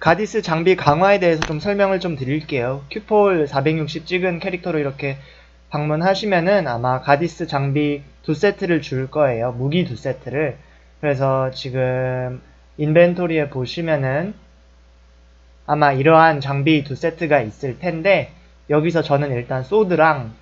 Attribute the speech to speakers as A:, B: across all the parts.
A: 가디스 장비 강화에 대해서 좀 설명을 좀 드릴게요. 큐폴 460 찍은 캐릭터로 이렇게 방문하시면은 아마 가디스 장비 두 세트를 줄 거예요. 무기 두 세트를. 그래서 지금 인벤토리에 보시면은 아마 이러한 장비 두 세트가 있을 텐데 여기서 저는 일단 소드랑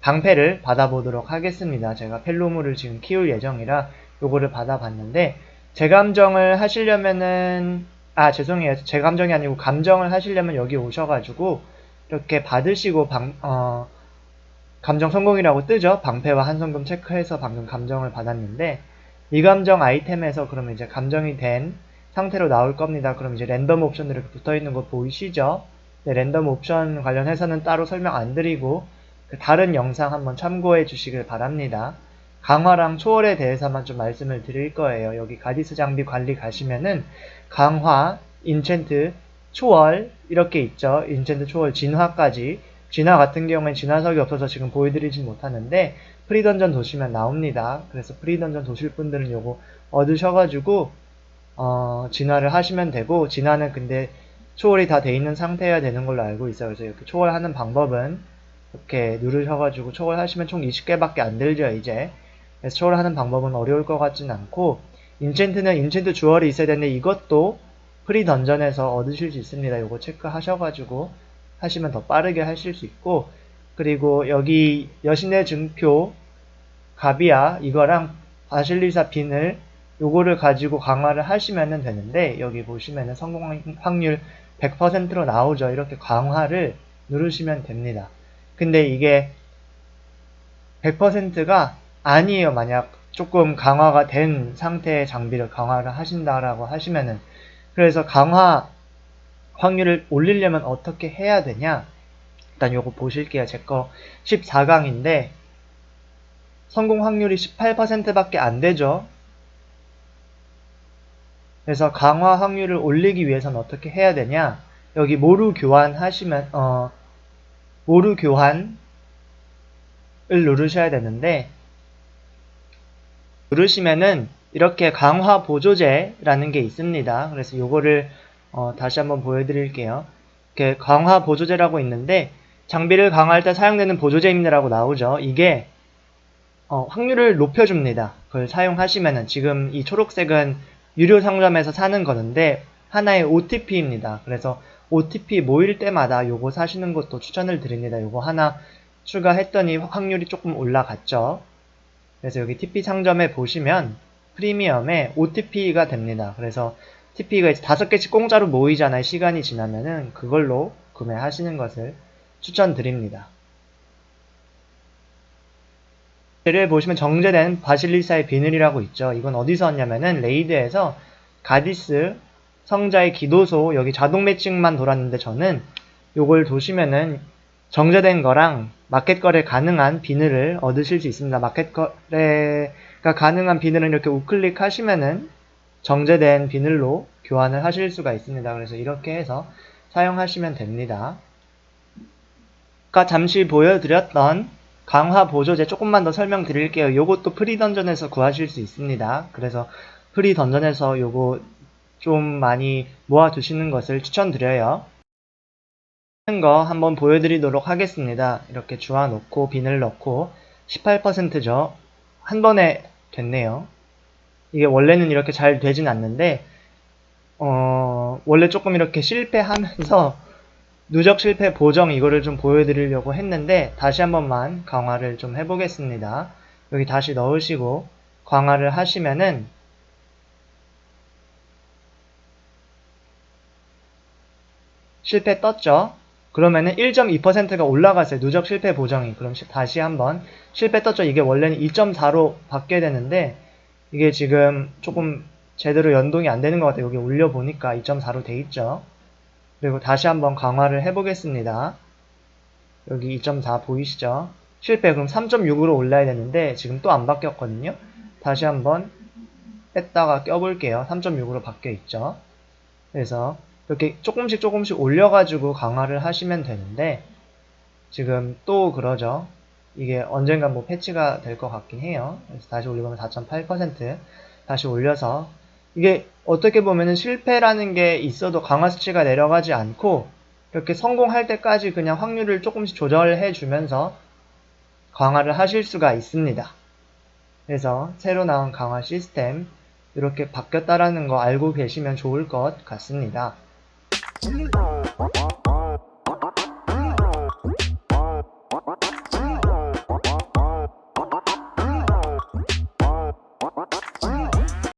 A: 방패를 받아보도록 하겠습니다. 제가 펠로무를 지금 키울 예정이라 요거를 받아봤는데 재감정을 하시려면은 아 죄송해요. 재감정이 아니고 감정을 하시려면 여기 오셔가지고 이렇게 받으시고 방, 어, 감정 성공이라고 뜨죠? 방패와 한성금 체크해서 방금 감정을 받았는데 이 감정 아이템에서 그러면 이제 감정이 된 상태로 나올 겁니다. 그럼 이제 랜덤 옵션 이렇게 붙어 있는 거 보이시죠 네, 랜덤 옵션 관련해서는 따로 설명 안 드리고 그 다른 영상 한번 참고해 주시길 바랍니다 강화랑 초월에 대해서만 좀 말씀을 드릴 거예요. 여기 가디스 장비 관리 가시면은 강화, 인챈트, 초월 이렇게 있죠. 인챈트, 초월, 진화까지. 진화 같은 경우엔 진화석이 없어서 지금 보여드리진 못하는데 프리던전 도시면 나옵니다. 그래서 프리던전 도실 분들은 요거 얻으셔가지고 어, 진화를 하시면 되고 진화는 근데 초월이 다 돼 있는 상태여야 되는 걸로 알고 있어요. 그래서 이렇게 초월하는 방법은 이렇게 누르셔가지고 초월하시면 총 20개밖에 안 들죠 이제. 그래서 초월하는 방법은 어려울 것 같진 않고 인챈트는 인챈트 주얼이 있어야 되는데 이것도 프리 던전에서 얻으실 수 있습니다. 요거 체크하셔가지고 하시면 더 빠르게 하실 수 있고 그리고 여기 여신의 증표 가비아 이거랑 바실리사 빈을 요거를 가지고 강화를 하시면 되는데 여기 보시면은 성공 확률 100%로 나오죠. 이렇게 강화를 누르시면 됩니다. 근데 이게 100%가 아니에요. 만약 조금 강화가 된 상태의 장비를 강화를 하신다라고 하시면은 그래서 강화 확률을 올리려면 어떻게 해야 되냐? 일단 요거 보실게요. 제 거 14강인데 성공 확률이 18%밖에 안 되죠. 그래서 강화 확률을 올리기 위해서는 어떻게 해야 되냐? 여기 모루 교환 하시면 어 모루 교환을 누르셔야 되는데 누르시면은 이렇게 강화 보조제라는 게 있습니다. 그래서 요거를 어, 다시 한번 보여드릴게요. 이렇게 강화 보조제라고 있는데 장비를 강화할 때 사용되는 보조제입니다라고 나오죠. 이게 어, 확률을 높여줍니다. 그걸 사용하시면은 지금 이 초록색은 유료 상점에서 사는 거는데 하나의 OTP입니다. 그래서 OTP 모일 때마다 요거 사시는 것도 추천을 드립니다. 요거 하나 추가했더니 확률이 조금 올라갔죠. 그래서 여기 TP 상점에 보시면 프리미엄에 OTP가 됩니다. 그래서 TP가 이제 다섯 개씩 공짜로 모이잖아요. 시간이 지나면은 그걸로 구매하시는 것을 추천드립니다. 를 보시면 정제된 바실리사의 비늘이라고 있죠. 이건 어디서 왔냐면은 레이드에서 가디스 성자의 기도소 여기 자동 매칭만 돌았는데 저는 요걸 도시면은 정제된 거랑 마켓 거래 가능한 비늘을 얻으실 수 있습니다. 마켓 거래가 가능한 비늘은 이렇게 우클릭 하시면은 정제된 비늘로 교환을 하실 수가 있습니다. 그래서 이렇게 해서 사용하시면 됩니다. 아까 잠시 보여드렸던 강화 보조제 조금만 더 설명드릴게요. 요것도 프리 던전에서 구하실 수 있습니다. 그래서 프리 던전에서 요거 좀 많이 모아두시는 것을 추천드려요. 하는 거 한번 보여드리도록 하겠습니다. 이렇게 주화 놓고 비늘 넣고 18%죠. 한 번에 됐네요. 이게 원래는 이렇게 잘 되진 않는데 어, 원래 조금 이렇게 실패하면서 누적 실패 보정 이거를 좀 보여드리려고 했는데 다시 한 번만 강화를 좀 해보겠습니다. 여기 다시 넣으시고 강화를 하시면은 실패 떴죠? 그러면은 1.2%가 올라갔어요. 누적 실패 보정이. 그럼 시- 다시 한번 실패 떴죠? 이게 원래는 2.4로 바뀌어야 되는데 이게 지금 조금 제대로 연동이 안 되는 것 같아요. 여기 올려보니까 2.4로 돼 있죠. 그리고 다시 한번 강화를 해보겠습니다. 여기 2.4 보이시죠? 실패 그럼 3.6으로 올라야 되는데 지금 또 안 바뀌었거든요. 다시 한번 뺐다가 껴볼게요. 3.6으로 바뀌어 있죠. 그래서 이렇게 조금씩 조금씩 올려가지고 강화를 하시면 되는데 지금 또 그러죠. 이게 언젠가 뭐 패치가 될 것 같긴 해요. 그래서 다시 올리면 4.8% 다시 올려서 이게 어떻게 보면은 실패라는 게 있어도 강화 수치가 내려가지 않고 이렇게 성공할 때까지 그냥 확률을 조금씩 조절해 주면서 강화를 하실 수가 있습니다. 그래서 새로 나온 강화 시스템 이렇게 바뀌었다라는 거 알고 계시면 좋을 것 같습니다.